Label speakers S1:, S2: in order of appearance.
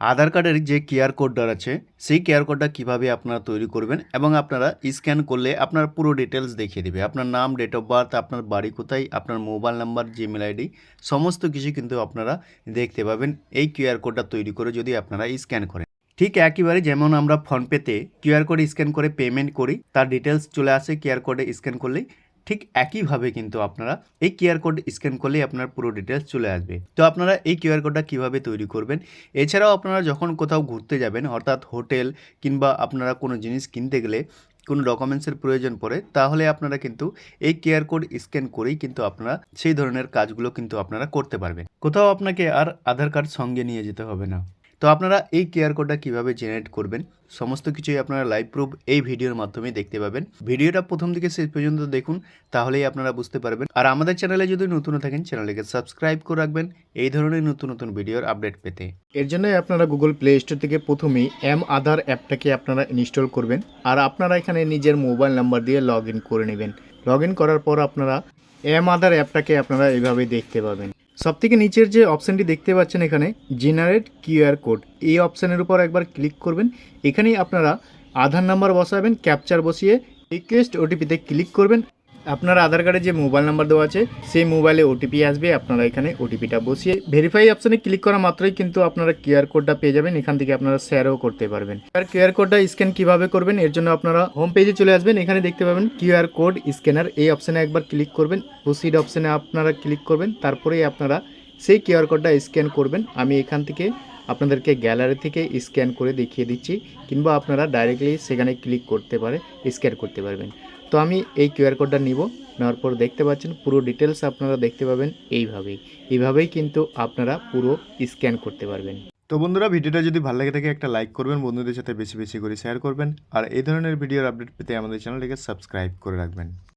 S1: আধার কার্ডের যে কিউআর কোডটা আছে, সেই কিউআর কোডটা কীভাবে আপনারা তৈরি করবেন এবং আপনারা স্ক্যান করলে আপনার পুরো ডিটেলস দেখিয়ে দেবে। আপনার নাম, ডেট অফ বার্থ, আপনার বাড়ি কোথায়, আপনার মোবাইল নাম্বার জিমেল আইডি, সমস্ত কিছু কিন্তু আপনারা দেখতে পাবেন এই কিউআর কোডটা তৈরি করে যদি আপনারা স্ক্যান করেন। ঠিক একইবারে যেমন আমরা ফোনপেতে কিউআর কোড স্ক্যান করে পেমেন্ট করি, তার ডিটেলস চলে আসে কিউআর কোডে স্ক্যান করলেই। ঠিক একইভাবে কিন্তু আপনারা এই কিউআর কোড স্ক্যান করলেই আপনার পুরো ডিটেলস চলে আসবে। তো আপনারা এই কিউআর কোডটা কীভাবে তৈরি করবেন? এছাড়াও আপনারা যখন কোথাও ঘুরতে যাবেন, অর্থাৎ হোটেল কিংবা আপনারা কোনো জিনিস কিনতে গেলে কোনো ডকুমেন্টসের প্রয়োজন পড়ে, তাহলে আপনারা কিন্তু এই কিউআর কোড স্ক্যান করেই কিন্তু আপনারা সেই ধরনের কাজগুলো কিন্তু আপনারা করতে পারবেন। কোথাও আপনাকে আর আধার কার্ড সঙ্গে নিয়ে যেতে হবে না। তো আপনারা এই কেয়ার কোডটা কীভাবে জেনারেট করবেন? সমস্ত কিছুই আপনারা লাইভ প্রুফ এই ভিডিওর মাধ্যমে দেখতে পাবেন। ভিডিওটা প্রথম থেকে শেষ পর্যন্ত দেখুন, তাহলেই আপনারা বুঝতে পারবেন। আর আমাদের চ্যানেলে যদি নতুন থাকেন, চ্যানেলটিকে সাবস্ক্রাইব করে রাখবেন এই ধরনের নতুন নতুন ভিডিওর আপডেট পেতে।
S2: এর জন্যই আপনারা গুগল প্লে স্টোর থেকে প্রথমেই এম আধার অ্যাপটাকে আপনারা ইনস্টল করবেন। আর আপনারা এখানে নিজের মোবাইল নাম্বার দিয়ে লগ করে নেবেন। লগ করার পর আপনারা এম আধার অ্যাপটাকে আপনারা এইভাবে দেখতে পাবেন। সব থেকে নিচের যে অপশানটি দেখতে পাচ্ছেন এখানে জেনারেট কিউআর কোড এই অপশানের উপর একবার ক্লিক করবেন। এখানেই আপনারা আধার নাম্বার বসাবেন ক্যাপচার বসিয়ে রিকোয়েস্ট ওটিপিতে ক্লিক করবেন। আপনার আধার কার্ডে যে মোবাইল নাম্বার দেওয়া আছে, সেই মোবাইলে ওটিপি আসবে, আপনারা এখানে ওটিপিটা বসিয়ে ভেরিফাই অপশানে ক্লিক করা মাত্রই কিন্তু আপনারা কিউআর কোডটা পেয়ে যাবেন, এখান থেকে আপনারা শেয়ারও করতে পারবেন। আর কিউআর কোডটা স্ক্যান কীভাবে করবেন, এর জন্য আপনারা হোম পেজে চলে আসবেন, এখানে দেখতে পাবেন কিউআর কোড স্ক্যানার এই অপশানে একবার ক্লিক করবেন প্রসিড অপশানে আপনারা ক্লিক করবেন তারপরেই আপনারা সেই কিউআর কোডটা স্ক্যান করবেন। আমি এখান থেকে আপনাদেরকে গ্যালারি থেকে স্ক্যান করে দেখিয়ে দিচ্ছি, কিংবা আপনারা ডাইরেক্টলি সেখানে ক্লিক করতে পারে স্ক্যান করতে পারবেন। তো আমি এই কিউআর কোডটা নিব, নেওয়ার পর দেখতে পাচ্ছেন পুরো ডিটেলস আপনারা দেখতে পাবেন এইভাবেই। এইভাবেই কিন্তু আপনারা পুরো স্ক্যান করতে পারবেন।
S1: তো বন্ধুরা, ভিডিওটা যদি ভালো লাগে থাকে, একটা লাইক করবেন, বন্ধুদের সাথে বেশি বেশি করে শেয়ার করবেন। আর এই ধরনের ভিডিওর আপডেট পেতে আমাদের চ্যানেলটিকে সাবস্ক্রাইব করে রাখবেন।